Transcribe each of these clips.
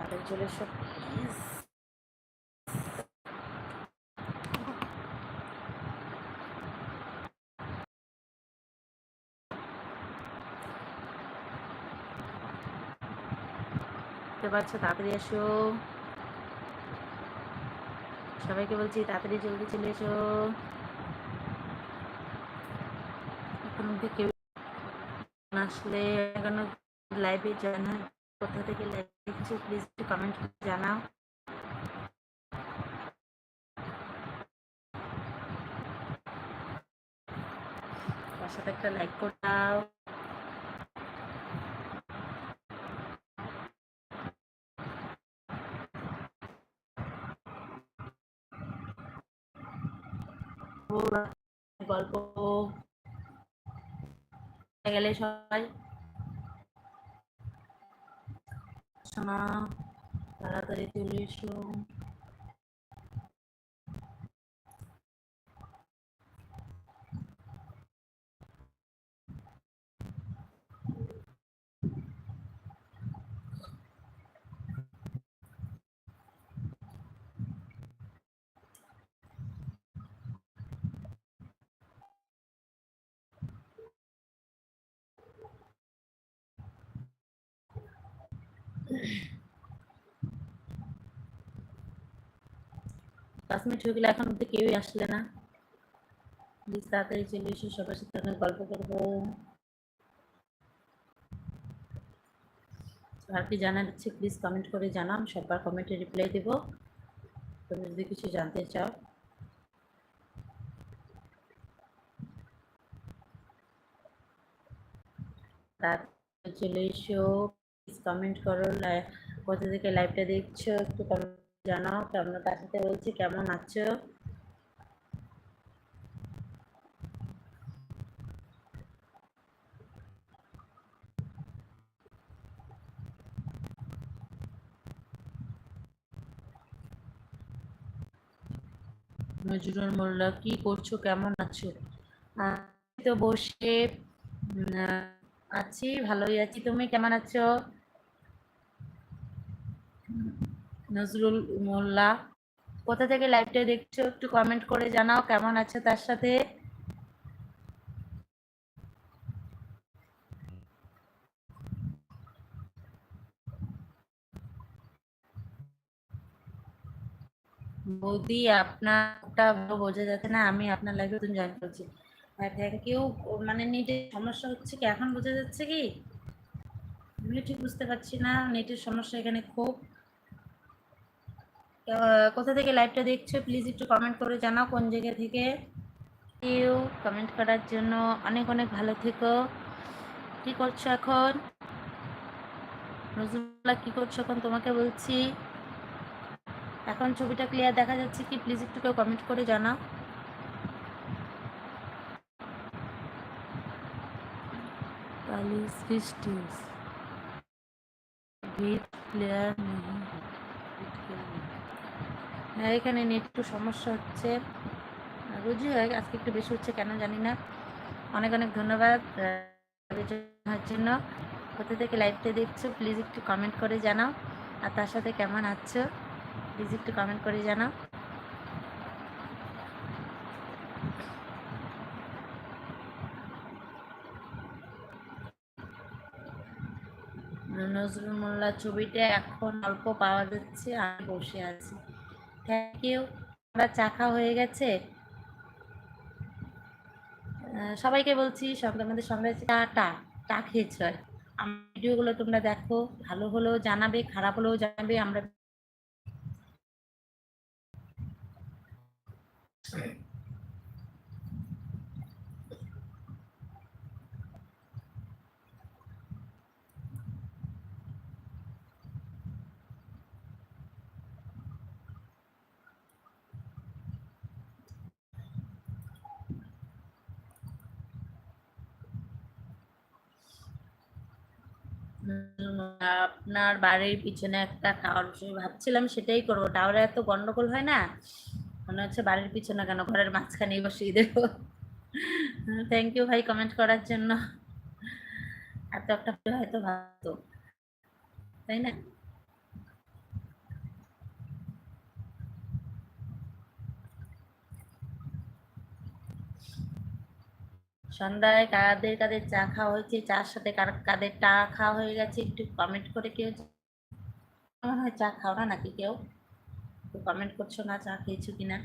তাড়াতাড়ি চলে এসো প্লিজ পারছ তাড়াতাড়ি এসো। সবাইকে বলছি, তাড়াতাড়ি জলদি চলে এসো। এখন কেউ আসলে কেন লাইভে জয়েন কোথা থেকে লাইভ প্লিজ একটু কমেন্ট জানাও। তার সাথে একটা লাইক করে দাও। গল্প গেলে সবাই শোনা তাড়াতাড়ি চলে এসো পাঁচ মিনিট হয়ে গেলে এখন অব্দি কেউই আসলে না। প্লিজ তাড়াতাড়ি চলে এসো, সবার সাথে অনেক গল্প করব। আর কি জানার ইচ্ছে প্লিজ কমেন্ট করে জানান সবার কমেন্টে রিপ্লাই দেবো। তুমি যদি কিছু জানতে চাও। তাড়াতাড়ি চলে এসো। কমেন্ট করো কোথা থেকে লাইভটা দেখছ, একটু কমেন্ট জানাও, কেমন তার সাথে বলছি কেমন আছো? নজরুল মোল্লা, কি করছ, কেমন আছো? তো বসে আছি, ভালোই আছি। তুমি কেমন আছো? নজরুল মোল্লা, কোথা থেকে লাইভটা দেখছ? একটু কমেন্ট করে জানাও কেমন আছো তার সাথে। বৌদি, আপনারটা ভালো বোঝা যাচ্ছে না, আমি আপনার নতুন জয়েন করছি। থ্যাংক ইউ মানে নেটের সমস্যা হচ্ছে কি? এখন বোঝা যাচ্ছে কি? আমি ঠিক বুঝতে পারছি না, নেটের সমস্যা এখানে খুব। কোথা থেকে লাইভটা দেখছ? প্লিজ একটু কমেন্ট করে জানাও কোন জায়গা থেকে। ইউ কমেন্ট করার জন্য অনেক অনেক ভালো থেকো। কি করছ এখন? নজরুল্লাহ কি করছ এখন? তোমাকে বলছি। এখন ছবিটা ক্লিয়ার দেখা যাচ্ছে কি? প্লিজ একটু কেউ কমেন্ট করে জানাও। काली स्टिच गेट क्लियर नहीं है হ্যাঁ এখানে নেট একটু সমস্যা হচ্ছে রোজই হয় আজকে একটু বেশি হচ্ছে কেন জানি না অনেক অনেক ধন্যবাদ হওয়ার জন্য কোথা থেকে লাইভটা দেখছো প্লিজ একটু কমেন্ট করে জানাও আর তার সাথে কেমন আছো প্লিজ একটু কমেন্ট করে জানাও নজরুল মোল্লা ছবিটা এখন অল্প পাওয়া যাচ্ছে, আমি বসে আছি। থ্যাংক ইউ আমরা চা খাওয়া হয়ে গেছে। সবাইকে বলছি, সব আমাদের সঙ্গে চা টা খেয়েছ আমার ভিডিওগুলো তোমরা দেখো, ভালো হলেও জানাবে, খারাপ হলেও জানাবে, আমরা আপনার বাড়ির পিছনে একটা টাওয়ার ভাবছিলাম সেটাই করব। টাওয়ারে এত গন্ডগোল হয় না? মনে হচ্ছে বাড়ির পিছনে কেন? ঘরের মাঝখানে বসিয়ে দেব। থ্যাংক ইউ ভাই কমেন্ট করার জন্য। এত একটা হয়তো ভাবতো। তাই না? সন্ধ্যায় কাদের কাদের চা খাওয়া হয়েছে, চার সাথে কাদের চা খাওয়া হয়ে গেছে, একটু কমেন্ট করে কেউ মনে হয় চা খাও না নাকি কেউ? একটু কমেন্ট করছ না চা খেয়েছো কিনা?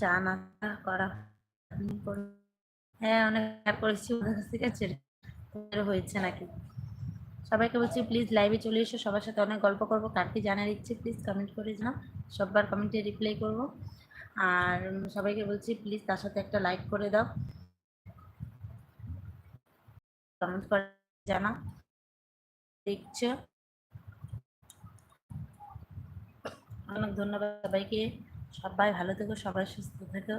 চা না করা হ্যাঁ অনেক করেছি ওদের কাছ থেকে হয়েছে নাকি? সবাইকে বলছি প্লিজ লাইভে চলে এসো, সবার সাথে অনেক গল্প করব। কার কি জানার ইচ্ছে প্লিজ কমেন্ট করে জানাও। সববার কমেন্টে রিপ্লাই করব। আর সবাইকে বলছি প্লিজ তার সাথে একটা লাইক করে দাও। কমেন্ট করে জানাও। দেখছ? অনেক ধন্যবাদ সবাইকে। সবাই ভালো থেকো, সবাই সুস্থ থেকো।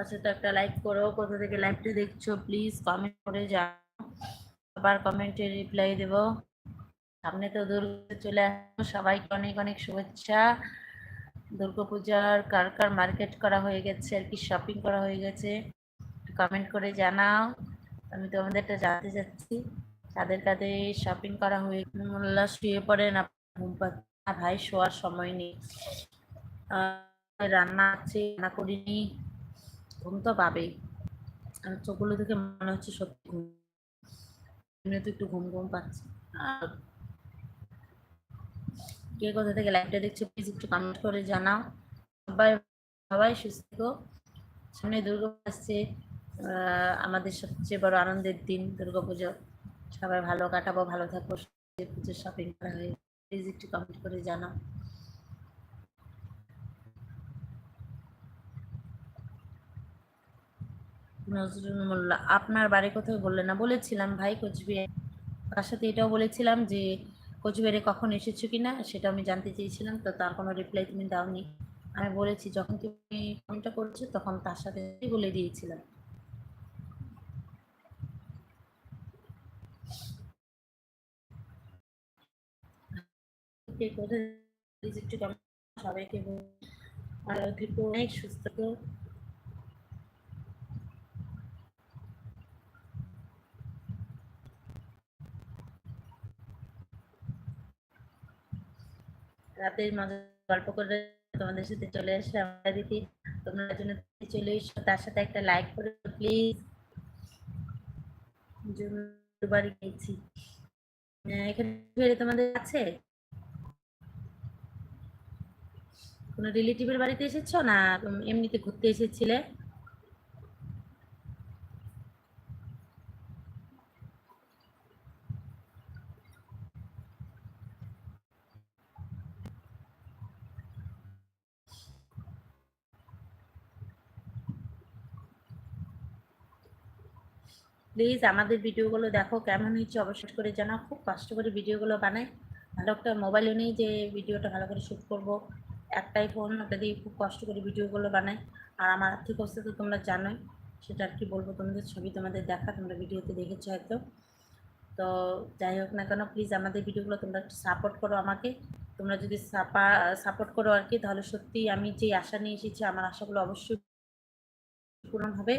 আচ্ছা তো একটা লাইক করো। কোথা থেকে লাইভটা দেখছ প্লিজ কমেন্ট করে যাও আবার কমেন্টে রিপ্লাই দেব। সামনে তো দুর্গা চলে আসব সবাইকে অনেক অনেক শুভেচ্ছা। দুর্গা পূজার কার কার মার্কেট করা হয়ে গেছে? আর কি শপিং করা হয়ে গেছে? কমেন্ট করে জানাও। আমি তোমাদেরটা জানতে চাচ্ছি। তাদের কাছে শপিং করা হয়ে মোল্লা শুয়ে পড়ে না ঘুম পাচ্ছে ভাই শোয়ার সময় নেই। রান্না আছে, রান্না করিনি। ঘুম তো পাবেই। আর চোখগুলো থেকে মনে হচ্ছে সত্যি ঘুম এমনি তো একটু ঘুম ঘুম পাচ্ছে। আর কে কোথা থেকে লাইভটা দেখছ প্লিজ একটু কমেন্ট করে জানাও। সবাই সবাই সুস্থ সামনে দুর্গা আসছে। আমাদের সবচেয়ে বড় আনন্দের দিন দুর্গা পুজো। সবাই ভালো কাটাবো, ভালো থাকব পুজোর শপিং করা হয়ে প্লিজ একটু কমেন্ট করে জানাও। মোল্লা আপনার বাড়ি কোথায় বললেন না। বলেছিলাম ভাই কোচবিহার। তার সাথে এটাও বলেছিলাম যে, কোচবিহারে কখন এসেছ কি না? সেটা আমি জানতে চেয়েছিলাম, তো তার কোনো রিপ্লাই তুমি দাওনি। আমি বলেছি, যখন তুমি ফোনটা করেছ, তখন তার সাথে বলে দিয়েছিলাম। সবাইকে অনেক সুস্থ রাতের মাঝে গল্প করে তোমাদের সাথে চলে আসলে আমরা দিদি, তোমরা জন্য চলে এসো, তার সাথে একটা লাইক করে প্লিজ দুবার গেছি। এখানে তোমাদের আছে? কোনো রিলেটিভের বাড়িতে এসেছ না এমনিতে ঘুরতে এসেছিলে? প্লিজ আমাদের ভিডিওগুলো দেখো, কেমন হয়েছে অবশ্যই করে জানাও। খুব কষ্ট করে ভিডিওগুলো বানাই। ভালো একটা মোবাইলও নেই যে ভিডিওটা ভালো করে শ্যুট করব, একটাই ফোন ওটা দিয়ে খুব কষ্ট করে ভিডিওগুলো বানাই। আর আমার আর্থিক অবস্থা তো তোমরা জানোই, সেটা আর কি বলব তোমাদের, ছবি তোমাদের দেখা, তোমরা ভিডিওতে দেখেছ হয়তো। তো যাই হোক না কেন প্লিজ আমাদের ভিডিওগুলো তোমরা একটু সাপোর্ট করো আমাকে। তোমরা যদি সাপা সাপোর্ট করো আর কি, তাহলে সত্যি আমি যে আশা নিয়ে এসেছি, আমার আশাগুলো অবশ্যই পূরণ হবে।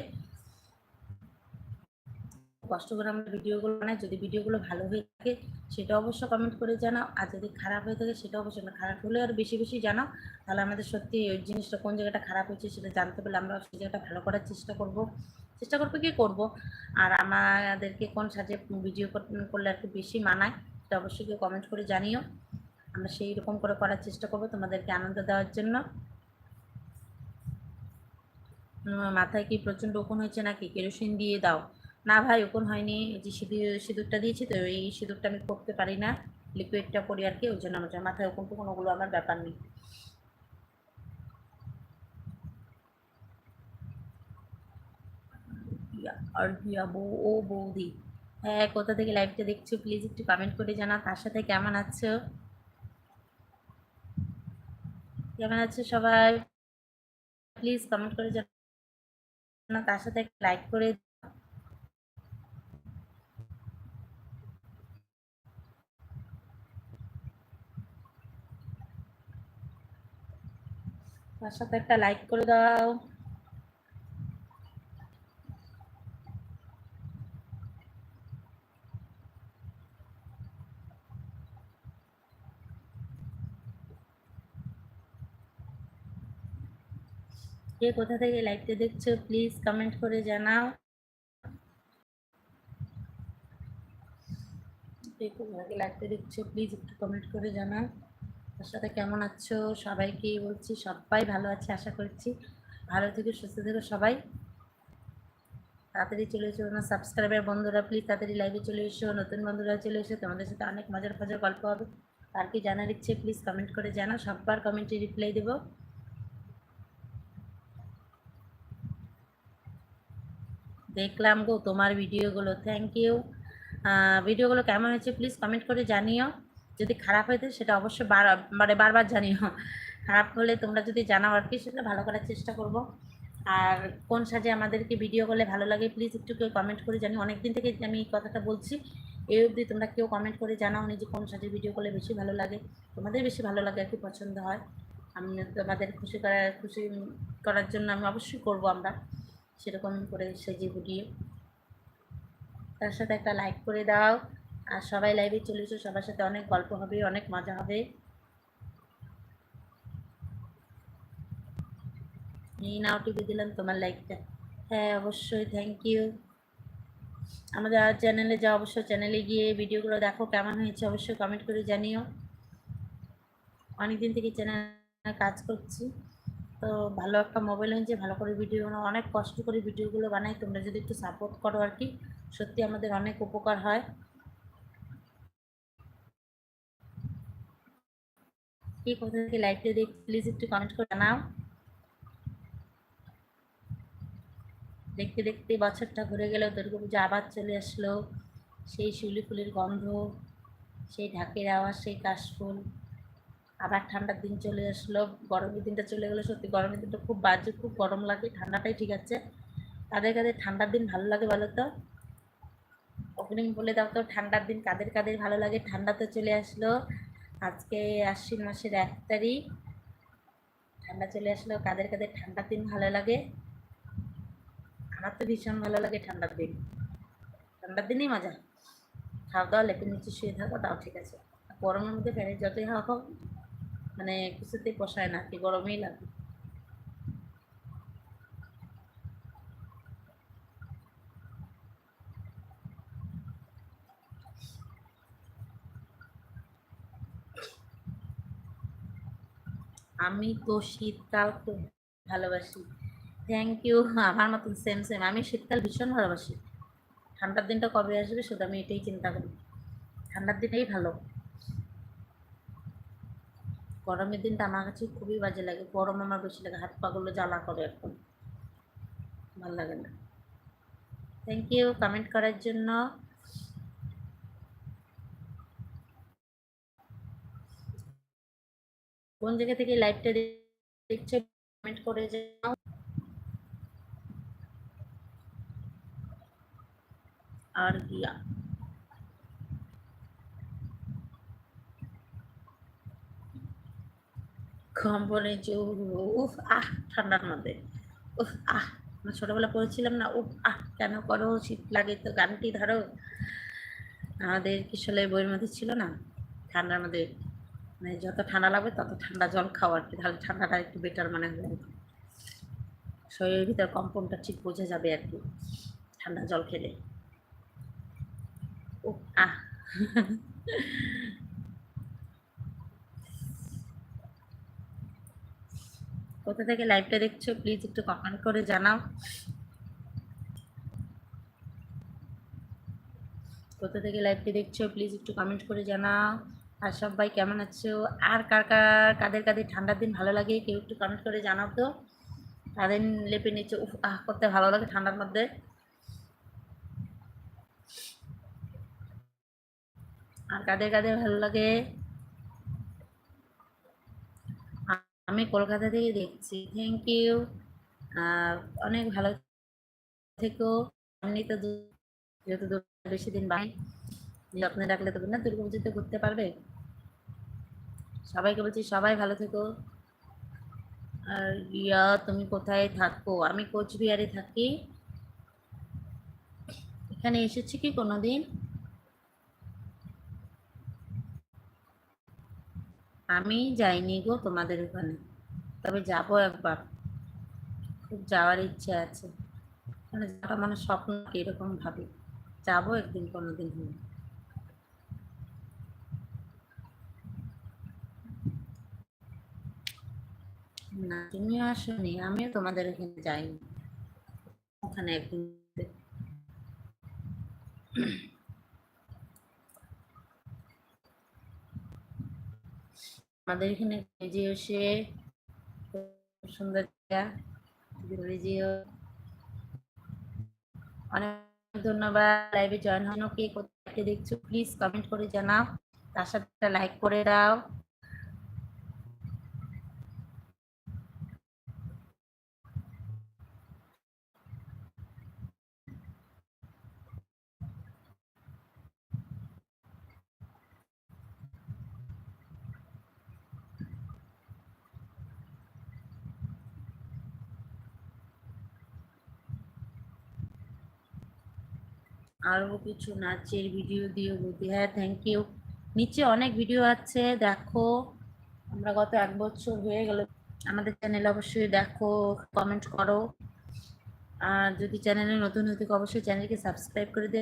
কষ্ট করে আমরা ভিডিওগুলো বানাই, যদি ভিডিওগুলো ভালো হয়ে থাকে সেটা অবশ্য কমেন্ট করে জানাও। আর যদি খারাপ হয়ে থাকে সেটা অবশ্যই না। খারাপ হলে আর বেশি বেশি জানাও। তাহলে আমাদের সত্যি ওই জিনিসটা কোন জায়গাটা খারাপ হয়েছে সেটা জানতে পারলে আমরা সেই জায়গাটা ভালো করার চেষ্টা করব। চেষ্টা করব কি করব? আর আমাদেরকে কোন সাজে ভিডিও করলে আর কি বেশি মানায় সেটা অবশ্যই কেউ কমেন্ট করে জানিও। আমরা সেই রকম করে করার চেষ্টা করব তোমাদেরকে আনন্দ দেওয়ার জন্য। মাথায় কি প্রচণ্ড উকুন হয়েছে নাকি? কেরোসিন দিয়ে দাও। না ভাই, ওপেন হয়নি। যে সিঁদুর, সিঁদুরটা দিয়েছি তো, এই সিঁদুরটা আমি করতে পারি না। লিকুইডটা করি আর কি, ওই জন্য আমার মাথায় কিন্তু কোনোগুলো আমার ব্যাপার নেই। আর দিয়া বউ ও বৌদি। হ্যাঁ কোথা থেকে লাইভটা দেখছ? প্লিজ একটু কমেন্ট করে জানাও, তার সাথে কেমন আছো? কেমন আছো সবাই? প্লিজ কমেন্ট করে জানাও, তার সাথে লাইক করে তার সাথে একটা লাইক করে দাও। কে কোথা থেকে লাইভটা দেখছ প্লিজ কমেন্ট করে জানাও। কে কোথা থেকে লাইভটা দেখছ প্লিজ একটু কমেন্ট করে জানাও। সাথে কেমন আছো? সবাইকে বলছি? সবাই ভালো আছে আশা করছি। ভালো থেকে, সুস্থ থেকে সবাই। তাড়াতাড়ি চলে এসো না সাবস্ক্রাইবার বন্ধুরা প্লিজ তাড়াতাড়ি লাইভে চলে এসো, নতুন বন্ধুরা চলে এসো, তোমাদের সাথে অনেক মজার মজার গল্প হবে। আর কি জানার ইচ্ছে প্লিজ কমেন্ট করে জানা সববার কমেন্টে রিপ্লাই দেবো। দেখলাম গো তোমার ভিডিওগুলো থ্যাংক ইউ ভিডিওগুলো কেমন হয়েছে প্লিজ কমেন্ট করে জানিও। যদি খারাপ হয়েছে সেটা অবশ্যই বার মানে বারবার জানিও। খারাপ হলে তোমরা যদি জানাও আর কি, সেটা ভালো করার চেষ্টা করব। আর কোন সাজে আমাদেরকে ভিডিও করলে ভালো লাগে প্লিজ একটু কেউ কমেন্ট করে জানি অনেক দিন থেকে আমি এই কথাটা বলছি। এই অবধি তোমরা কেউ কমেন্ট করে জানাও নি যে কোন সাজে ভিডিও করলে বেশি ভালো লাগে। তোমাদের বেশি ভালো লাগে আর কি পছন্দ হয়। আমি তোমাদের খুশি করার খুশি করার জন্য আমি অবশ্যই করব আমরা। সেরকম করে সেজে গুটিয়ে। তার সাথে একটা লাইক করে দাও। আর সবাই লাইভে চলে এসো, সবার সাথে অনেক গল্প হবে, অনেক মজা হবে। এই নাও টিপে দিলাম, তোমার লাইকটা হ্যাঁ অবশ্যই থ্যাংক ইউ আমাদের আর চ্যানেলে যা অবশ্যই চ্যানেলে গিয়ে ভিডিওগুলো দেখো, কেমন হয়েছে অবশ্যই কমেন্ট করে জানিও। অনেকদিন থেকে চ্যানেলে কাজ করছি, তো ভালো একটা মোবাইল হয়েছে, ভালো করে ভিডিও অনেক কষ্ট করে ভিডিওগুলো বানাই, তোমরা যদি একটু সাপোর্ট করো আর কি, সত্যি আমাদের অনেক উপকার হয়। কি কোথা থেকে লাইভটা দেখ প্লিজ একটু কমেন্ট করে জানাও। দেখতে দেখতে বছরটা ঘুরে গেল, দুর্গাপূজা আবার চলে আসলো। সেই শিউলি ফুলের গন্ধ, সেই ঢাকের আওয়াজ, সেই কাশফুল আবার ঠান্ডার দিন চলে আসলো, গরমের দিনটা চলে গেলো। সত্যি গরমের দিনটা খুব বাজে, খুব গরম লাগে, ঠান্ডাটাই ঠিক আছে। কাদের কাদের ঠান্ডার দিন ভালো লাগে বলো তো? ওপেনিং বলে দাও তো, ঠান্ডার দিন কাদের কাদের ভালো লাগে? ঠান্ডা তো চলে আসলো। আজকে আশ্বিন মাসের এক তারিখ। ঠান্ডা চলে আসলেও কাদের কাদের ঠান্ডার দিন ভালো লাগে? আমার তো ভীষণ ভালো লাগে ঠান্ডার দিন। ঠান্ডার দিনই মজা। খাওয়া দাওয়া লেপে নিচে শুয়ে থাকো, তাও ঠিক আছে। গরমের মধ্যে ফ্যানের যতই হাওয়া খাও মানে কিছুতেই পোষায় না, কি গরমেই লাগে আমি তো শীতকাল খুব ভালোবাসি। থ্যাংক ইউ আমার মতন সেম সেম আমি শীতকাল ভীষণ ভালোবাসি। ঠান্ডার দিনটা কবে আসবে শুধু আমি এটাই চিন্তা করি। ঠান্ডার দিনেই ভালো। গরমের দিনটা আমার কাছে খুবই বাজে লাগে। গরম আমার বেশি লাগে। হাত পাগুলো জ্বালা করে এখন ভালো লাগে না। থ্যাংক ইউ কমেন্ট করার জন্য। কোন জায়গা থেকে লাইভটা দেখছ কমেন্ট করে যাও আর গিয়া কম্বলে উফ আহ, ঠান্ডার মধ্যে। উফ, আহ আমরা ছোটোবেলা পড়েছিলাম না, উফ, আহ, কেন করো, শীত লাগে তো গানটি ধরো। আমাদের কিশোরের বইয়ের মধ্যে ছিল না? ঠান্ডার মধ্যে মানে যত ঠান্ডা লাগবে তত ঠান্ডা জল খাওয়া আর কি। তাহলে ঠান্ডাটা একটু বেটার মানে হয়। শরীরের ভিতর কম্পনটা ঠিক বোঝা যাবে আর কি, ঠান্ডা জল খেলে। ও আহ। কোথা থেকে লাইভটা দেখছ? প্লিজ একটু কমেন্ট করে জানাও। কোথা থেকে লাইভটা দেখছ? প্লিজ একটু কমেন্ট করে জানাও। আর সবাই কেমন আছো? আর কার কার, কাদের কাদের ঠান্ডার দিন ভালো লাগে কেউ একটু কমেন্ট করে জানাও তো। তাদের লেপে নিচে, উফ, আহ, করতে ভালো লাগে ঠান্ডার মধ্যে। আর কাদের কাদের ভালো লাগে? আমি কলকাতা থেকে দেখছি থ্যাংক ইউ অনেক ভালো থেকো। এমনি তো যেহেতু বেশি দিন বাই যত্নে রাখলে তো না দুর্গা পুজোতে ঘুরতে পারবে? সবাইকে বলছি, সবাই ভালো থেকো। আর ইয়া তুমি কোথায় থাকো? আমি কোচবিহারে থাকি। এখানে এসেছি কি কোনোদিন? আমি যাইনি গো তোমাদের ওখানে, তবে যাব একবার। খুব যাওয়ার ইচ্ছে আছে। মানে যাওয়াটা মানে স্বপ্ন, এরকম ভাবি। যাব একদিন কোনোদিন হলে। না তুমিও আসোনি, আমিও তোমাদের ওখানে যাইনি। ওখানে আমাদের এখানে এসে খুব সুন্দর জায়গা অনেক ধন্যবাদ লাইভে জয়েন হনো কে কোথায় দেখছ প্লিজ কমেন্ট করে জানাও। তার সাথে লাইক করে দাও। আরও কিছু নাচের ভিডিও দিও বৌদি হ্যাঁ থ্যাংক ইউ নিচে অনেক ভিডিও আছে, দেখো। আমরা গত এক বছর হয়ে গেল। আমাদের চ্যানেল অবশ্যই দেখো কমেন্ট করো। আর যদি চ্যানেলে নতুন হতে অবশ্যই চ্যানেলকে সাবস্ক্রাইব করে দে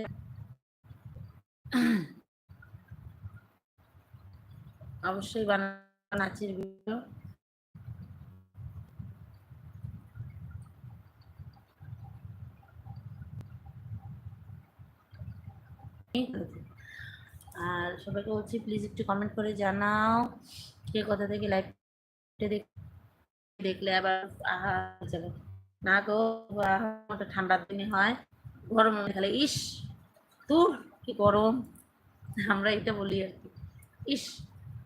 অবশ্যই বানানো নাচের ভিডিও আর সবাইকে বলছি প্লিজ একটু কমেন্ট করে জানাও কে কোথা থেকে লাইভটা দেখলে আবার, আহা না গো ওটা ঠান্ডার দিনে হয়। গরম খালে। ইস তোর কি গরম। আমরা এটা বলি আর কি। ইস,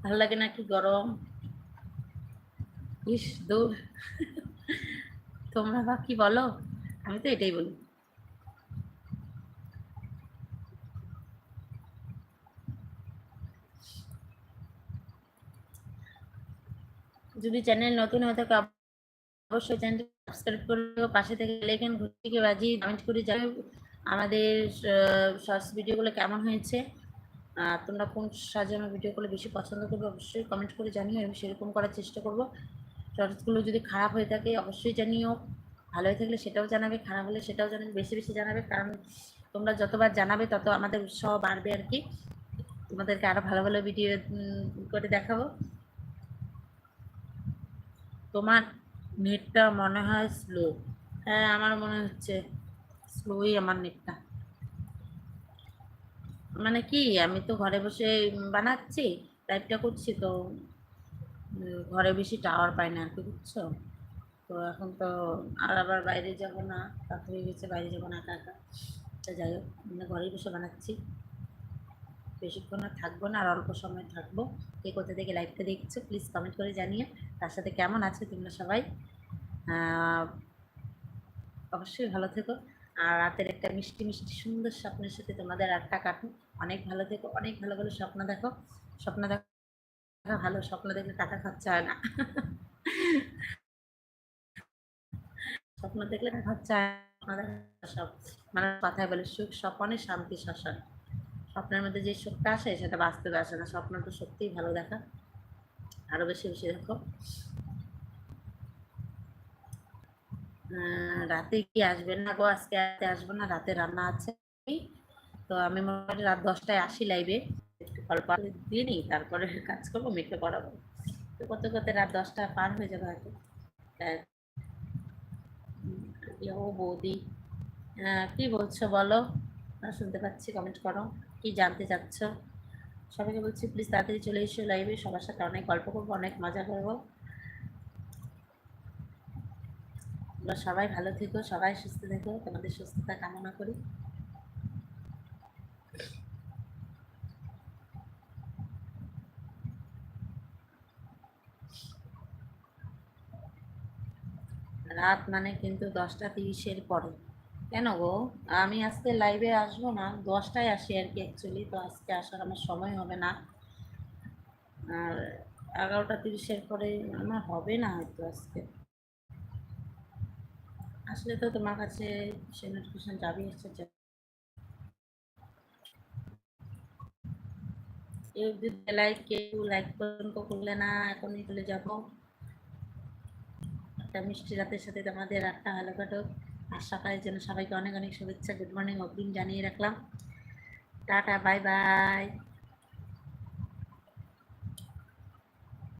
ভালো লাগে না কি গরম। ইস দূর তোমরা বা কি বলো? আমি তো এটাই বলি। যদি চ্যানেল নতুন হয়ে থাকে, অবশ্যই চ্যানেলটি সাবস্ক্রাইব করে পাশে থেকে লেখেন ঘুরটিকে বাজিয়ে কমেন্ট করে যাবে আমাদের শর্টস ভিডিওগুলো কেমন হয়েছে। তোমরা কোন সাজানো ভিডিওগুলো বেশি পছন্দ করবে অবশ্যই কমেন্ট করে জানিও আমি সেরকম করার চেষ্টা করব। শর্টসগুলো যদি খারাপ হয়ে থাকে অবশ্যই জানিও। ভালো হয়ে থাকলে সেটাও জানাবে, খারাপ হলে সেটাও জানাবে, বেশি বেশি জানাবে। কারণ তোমরা যতবার জানাবে তত আমাদের উৎসাহ বাড়বে আর কি। তোমাদেরকে আরও ভালো ভালো ভিডিও করে দেখাবো। তোমার নেটটা মনে হয় স্লো হ্যাঁ আমার মনে হচ্ছে স্লোই আমার নেটটা মানে কি, আমি তো ঘরে বসে বানাচ্ছি টাইপটা করছি তো, ঘরে বেশি টাওয়ার পাই না আর কি, বুঝছ? তো এখন তো আর আবার বাইরে যাব না, রাত হয়ে গেছে, বাইরে যাব না একা একা। যাই হোক ঘরেই বসে বানাচ্ছি। বেশিক্ষণ আর থাকব না, আর অল্প সময় থাকব। কে কোথা থেকে লাইভটা দেখছ প্লিজ কমেন্ট করে জানিয়ে তার সাথে কেমন আছে তোমরা সবাই? অবশ্যই ভালো থেকো। আর রাতের একটা মিষ্টি মিষ্টি, সুন্দর স্বপ্নের সাথে তোমাদের আটটা কাটুন। অনেক ভালো থেকো, অনেক ভালো ভালো স্বপ্ন দেখো। স্বপ্ন দেখা ভালো, স্বপ্ন দেখলে টাকা খরচা হয় না। স্বপ্ন দেখলে খরচা হয় না সব। মানে কথায় বলে সুখ, স্বপনে শান্তি শাসন স্বপ্নের মধ্যে যে সুখটা আসে, সেটা বাস্তবে আসে না। স্বপ্ন তো সত্যিই ভালো দেখা। আরও বেশি বেশি দেখো। রাতে কি আসবেন না গো? আজকে রাতে আসব না, রাতে রান্না আছে। তো আমি মোটামুটি রাত দশটায় আসি লাইভে একটু দিয়ে নিই, তারপরে কাজ করব, মেয়েকে পড়াবো। তো কত কত রাত দশটা পার হয়ে যাবে হয়তো। ও বৌদি। কি বলছো বলো? শুনতে পাচ্ছি কমেন্ট করো। কি জানতে চাচ্ছ? সবাইকে বলছি প্লিজ তাড়াতাড়ি চলে এসো লাইভে সবার সাথে অনেক গল্প করব, অনেক মজা করব। তোমরা সবাই ভালো থেকো, সবাই সুস্থ থেকো। তোমাদের সুস্থতা কামনা করি। রাত মানে কিন্তু দশটা তিরিশের পরে। কেন গো? আমি আজকে লাইভে আসব না, দশটায় আসি আর কি অ্যাকচুয়ালি তো আজকে আসার আমার সময় হবে না। আর এগারোটা তিরিশের পরে আমার হবে না হয়তো আজকে। আসলে তো তোমার কাছে সে নোটিফিকেশন যাবে এসছে কেউ যদি লাইক কেউ লাইক পর্যন্ত করলে না, এখনই চলে যাব। একটা মিষ্টি রাতের সাথে তোমাদের রাতটা ভালো কাটুক। আর সকালের জন্য সবাইকে অনেক অনেক শুভেচ্ছা। গুড মর্নিং অগ্রিম জানিয়ে রাখলাম। Tata bye bye